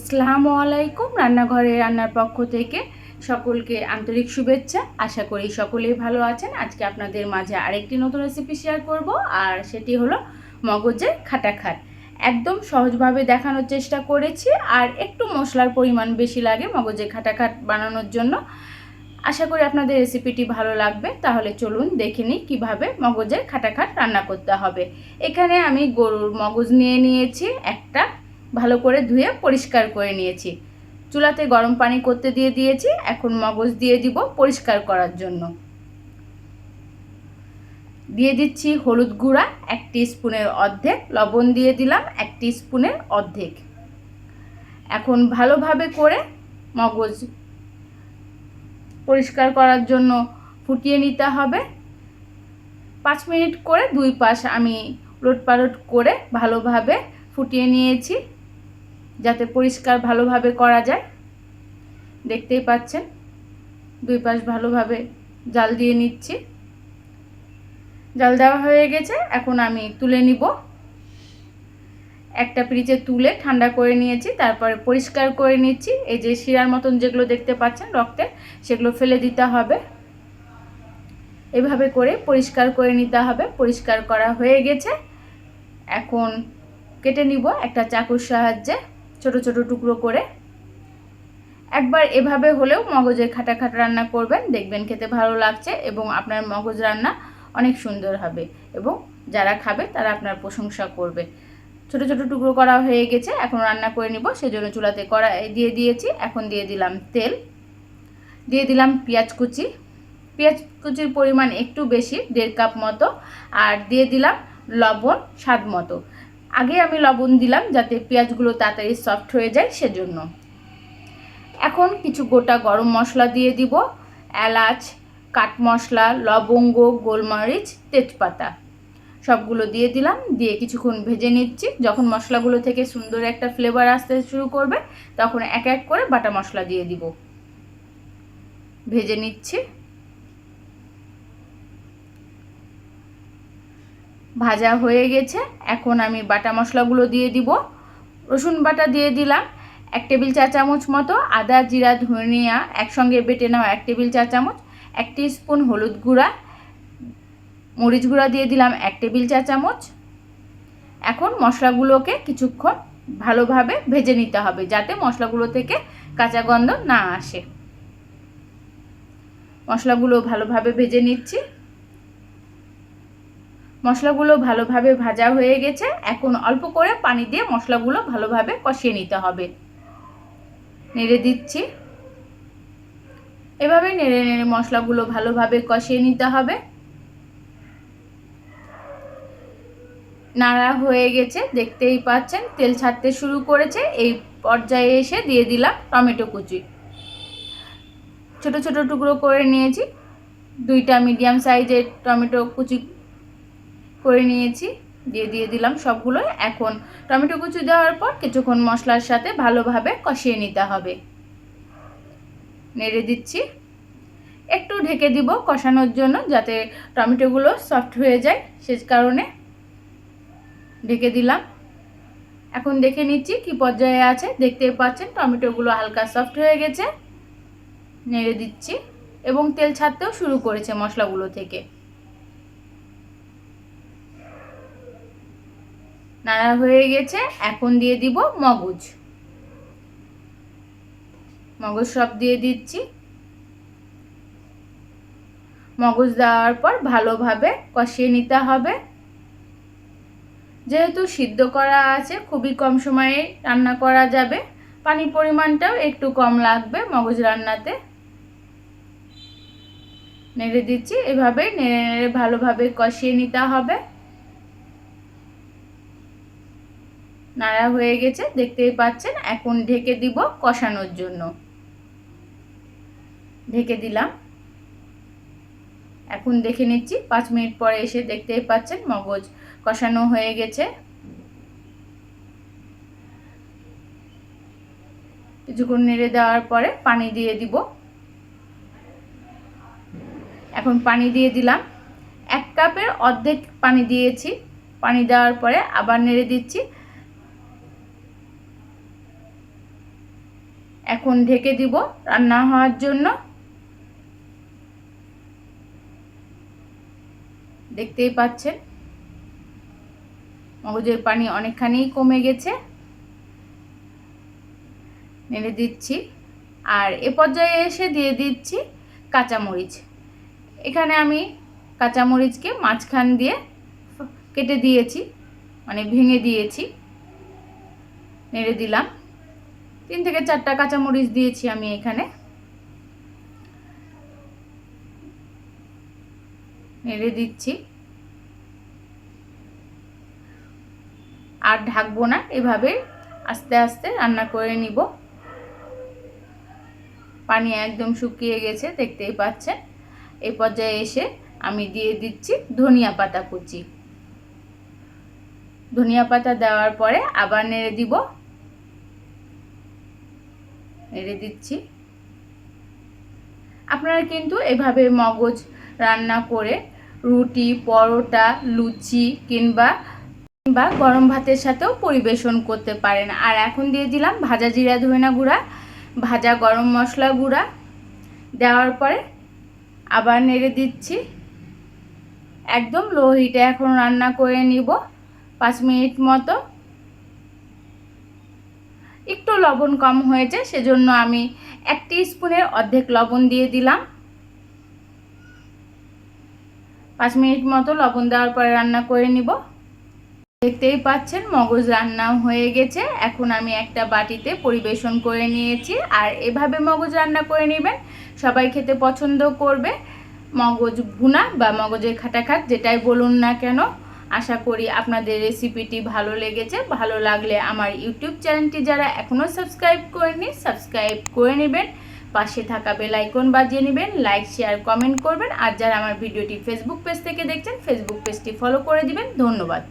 আসসালামু আলাইকুম রান্নাঘরে রান্নার পক্ষ থেকে সকলকে আন্তরিক শুভেচ্ছা। আশা করি সকলেই ভালো আছেন। আজকে আপনাদের মাঝে আরেকটি নতুন রেসিপি শেয়ার করব, আর সেটি হলো মগজের খাটা খাট একদম সহজভাবে দেখানোর চেষ্টা করেছি, আর একটু মশলার পরিমাণ বেশি লাগে মগজের খাটাখাট বানানোর জন্য। আশা করি আপনাদের রেসিপিটি ভালো লাগবে। তাহলে চলুন দেখে নিই কীভাবে মগজের খাটাখাট রান্না করতে হবে। এখানে আমি গরুর মগজ নিয়ে নিয়েছি একটা ভালো করে ধুয়ে পরিষ্কার করে নিয়েছি। চুলাতে গরম পানি করতে দিয়ে দিয়েছি, এখন মগজ দিয়ে দিব পরিষ্কার করার জন্য। দিয়ে দিচ্ছি হলুদ গুঁড়া, এক স্পুনের অর্ধেক, লবণ দিয়ে দিলাম, এক স্পুনের অর্ধেক। এখন ভালোভাবে করে মগজ পরিষ্কার করার জন্য ফুটিয়ে নিতে হবে। পাঁচ মিনিট করে দুই পাশ আমি লোট পালট করে ভালোভাবে ফুটিয়ে নিয়েছি। যাতে পরিষ্কার ভালোভাবে করা যায়। দেখতেই পাচ্ছেন, দুই পাশ ভালোভাবে জাল দিয়ে নিচ্ছি। জাল দেওয়া হয়ে গেছে, এখন আমি তুলে নিব। একটা ফ্রিজে তুলে ঠান্ডা করে নিয়েছি, তারপরে পরিষ্কার করে নিচ্ছি। এই যে শিরার মতন যেগুলো দেখতে পাচ্ছেন রক্তে, সেগুলো ফেলে দিতে হবে। এভাবে করে পরিষ্কার করে নিতে হবে। পরিষ্কার করা হয়ে গেছে। এখন কেটে নিব একটা চাকুর সাহায্যে। ছোট ছোট টুকরো করে। একবার এভাবে হলেও মগজের খাটা খাটা রান্না করবেন, দেখবেন খেতে ভালো লাগছে এবং আপনার মগজ রান্না অনেক সুন্দর হবে এবং যারা খাবে তারা আপনার প্রশংসা করবে। ছোট ছোট টুকরো করা হয়ে গেছে, এখন রান্না করে নিব। সেজন্য চুলাতে কড়া দিয়ে দিয়েছি, এখন দিয়ে দিলাম তেল। দিয়ে দিলাম পেঁয়াজ কুচি। পেঁয়াজ কুচির পরিমাণ একটু বেশি, দেড় কাপ মতো। আর দিয়ে দিলাম লবণ স্বাদ মতো। আগে আমি লবণ দিলাম যাতে পেঁয়াজগুলো তাড়াতাড়ি সফট হয়ে যায় সেজন্য। এখন কিছু গোটা গরম মশলা দিয়ে দিব, এলাচ, কাঠ মশলা, লবঙ্গ, গোলমরিচ, তেজপাতা। সবগুলো দিয়ে দিলাম, দিয়ে কিছুক্ষণ ভেজে নিচ্ছি। যখন মশলাগুলো থেকে সুন্দর একটা ফ্লেভার আসতে শুরু করবে, তখন এক এক করে বাটা মশলা দিয়ে দিব। ভেজে নিচ্ছি। ভাজা হয়ে গেছে। এখন আমি বাটা মশলাগুলো দিয়ে দিব। রসুন বাটা দিয়ে দিলাম এক টেবিল চা চামচ মতো, আদা, জিরা, ধনিয়া একসঙ্গে বেটে নেওয়া এক টেবিল চা চামচ, এক স্পুন হলুদ গুঁড়া, মরিচ গুঁড়া দিয়ে দিলাম এক টেবিল চা চামচ। এখন মশলাগুলোকে কিছুক্ষণ ভালোভাবে ভেজে নিতে হবে যাতে মশলাগুলো থেকে কাঁচা গন্ধ না আসে। মশলাগুলো ভালোভাবে ভেজে নিচ্ছি। মশলাগুলো ভালোভাবে ভাজা হয়ে গেছে। এখন অল্প করে পানি দিয়ে মশলাগুলো ভালোভাবে কষিয়ে নিতে হবে। নেড়ে দিচ্ছি। এভাবে নেড়ে নেড়ে মশলাগুলো ভালোভাবে কষিয়ে নিতে হবে। নাড়া হয়ে গেছে, দেখতেই পাচ্ছেন, তেল ছাড়তে শুরু করেছে। এই পর্যায়ে এসে দিয়ে দিলাম টমেটো কুচি। ছোট ছোট টুকরো করে নিয়েছি। দুইটা মিডিয়াম সাইজের টমেটো কুচি করে নিয়েছি। দিয়ে দিয়ে দিলাম সবগুলো এখন টমেটো কুচি দেওয়ার পর কিছুক্ষণ মশলার সাথে ভালোভাবে কষিয়ে নিতে হবে। নেড়ে দিচ্ছি। একটু ঢেকে দিব কষানোর জন্য যাতে টমেটোগুলো সফট হয়ে যায়। সে কারণে ঢেকে দিলাম। এখন দেখে নিচ্ছি কি পর্যায়ে আছে। দেখতে পাচ্ছেন টমেটোগুলো হালকা সফট হয়ে গেছে। নেড়ে দিচ্ছি এবং তেল ছাড়তেও শুরু করেছে মশলাগুলো থেকে। নাড়া হয়ে গেছে, এখন দিয়ে দিব মগজ। মগজ সব দিয়ে দিচ্ছি। মগজ দেওয়ার পর ভালোভাবে কষিয়ে নিতে হবে। যেহেতু সিদ্ধ করা আছে, খুবই কম সময়ে রান্না করা যাবে। পানির পরিমাণটাও একটু কম লাগবে মগজ রান্নাতে। নেড়ে দিচ্ছি, এভাবেই নেড়ে ভালোভাবে কষিয়ে নিতে হবে। নাড়া হয়ে গেছে, দেখতেই পাচ্ছেন, এখন ঢেকে দিব কষানোর জন্য। ঢেকে দিলাম। এখন দেখে নিচ্ছি, পাঁচ মিনিট পরে এসে দেখতেই পাচ্ছেন, মগজ কষানো হয়ে গেছে। কিছুক্ষণ নেড়ে দেওয়ার পরে পানি দিয়ে দিব। এখন পানি দিয়ে দিলাম। এক কাপের অর্ধেক পানি দিয়েছি। পানি দেওয়ার পরে আবার নেড়ে দিচ্ছি। এখন ঢেকে দিব রান্না হওয়ার জন্য। দেখতেই পাচ্ছেন, মগজের পানি অনেকখানি কমে গেছে। নেড়ে দিচ্ছি, আর এ পর্যায়ে এসে দিয়ে দিচ্ছি কাঁচামরিচ। এখানে আমি কাঁচামরিচকে মাঝখান দিয়ে কেটে দিয়েছি মানে ভেঙে দিয়েছি। নেড়ে দিলাম। তিন থেকে চারটা কাঁচামরিচ দিয়েছি আমি এখানে। নেড়ে দিচ্ছি। আর ঢাকবো না, এভাবে আস্তে আস্তে রান্না করে নিব। পানি একদম শুকিয়ে গেছে, দেখতেই পাচ্ছেন। এই পর্যায়ে এসে আমি দিয়ে দিচ্ছি ধনিয়া পাতা কুচি। ধনিয়া পাতা দেওয়ার পরে আবার নেড়ে দিব নেড়ে দিচ্ছি। আপনারা কিন্তু এভাবে মগজ রান্না করে রুটি, পরোটা, লুচি কিংবা কিংবা গরম ভাতের সাথেও পরিবেশন করতে পারেন। আর এখন দিয়ে দিলাম ভাজা জিরা ধনিয়া গুঁড়া, ভাজা গরম মশলা গুঁড়া। দেওয়ার পরে আবার নেড়ে দিচ্ছি। একদম লো হিটে এখন রান্না করে নিব। পাঁচ মিনিট মতো একটু লবণ কম হয়েছে, সেজন্য আমি এক স্পুনের অর্ধেক লবণ দিয়ে দিলাম। পাঁচ মিনিট মতো লবণ দেওয়ার পরে রান্না করে নিব। দেখতেই পাচ্ছেন, মগজ রান্না হয়ে গেছে। এখন আমি একটা বাটিতে পরিবেশন করে নিয়েছি। আর এভাবে মগজ রান্না করে নেবেন, সবাই খেতে পছন্দ করবে। মগজ ভুনা বা মগজের খাটাখাট, যেটাই বলুন না কেন আশা করি আপনাদের রেসিপিটি ভালো লেগেছে। ভালো লাগলে আমার ইউটিউব চ্যানেলটি যারা এখনও সাবস্ক্রাইব করেনি সাবস্ক্রাইব করে নেবেন। পাশে থাকা বেল বাজিয়ে নেবেন লাইক শেয়ার কমেন্ট করবেন। আর যারা আমার ভিডিওটি ফেসবুক পেজ থেকে দেখছেন ফেসবুক পেজটি ফলো করে দিবেন। ধন্যবাদ।